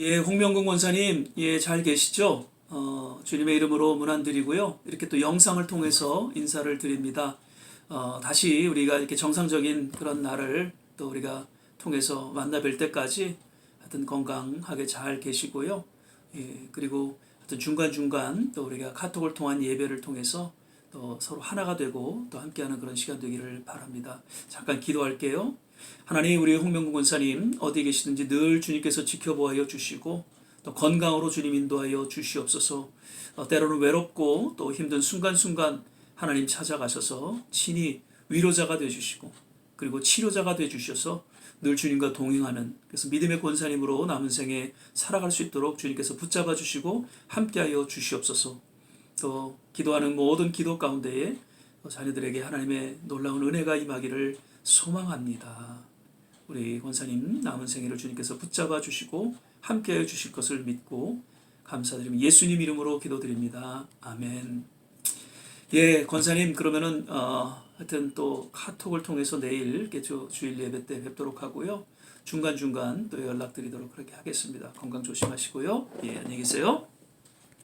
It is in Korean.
예, 홍명근 권사님, 예, 잘 계시죠? 어, 주님의 이름으로 문안드리고요. 이렇게 또 영상을 통해서 인사를 드립니다. 어, 다시 우리가 이렇게 정상적인 그런 날을 또 우리가 통해서 만나 뵐 때까지 하여튼 건강하게 잘 계시고요. 예, 그리고 하여튼 중간중간 또 우리가 카톡을 통한 예배를 통해서 또 서로 하나가 되고 또 함께하는 그런 시간 되기를 바랍니다. 잠깐 기도할게요. 하나님 우리 홍명구 권사님 어디 계시든지 늘 주님께서 지켜보아여 주시고 또 건강으로 주님 인도하여 주시옵소서. 어, 때로는 외롭고 또 힘든 순간순간 하나님 찾아가셔서 친히 위로자가 되어 주시고 그리고 치료자가 되어 주셔서 늘 주님과 동행하는 그래서 믿음의 권사님으로 남은 생에 살아갈 수 있도록 주님께서 붙잡아 주시고 함께하여 주시옵소서. 또 기도하는 모든 기도 가운데에 자녀들에게 하나님의 놀라운 은혜가 임하기를 소망합니다. 우리 권사님 남은 생애를 주님께서 붙잡아 주시고 함께 해 주실 것을 믿고 감사드리며 예수님 이름으로 기도드립니다. 아멘. 예, 권사님 그러면은 어, 하여튼 또 카톡을 통해서 내일 주일 예배 때 뵙도록 하고요. 중간 중간 또 연락드리도록 그렇게 하겠습니다. 건강 조심하시고요. 예, 안녕히 계세요.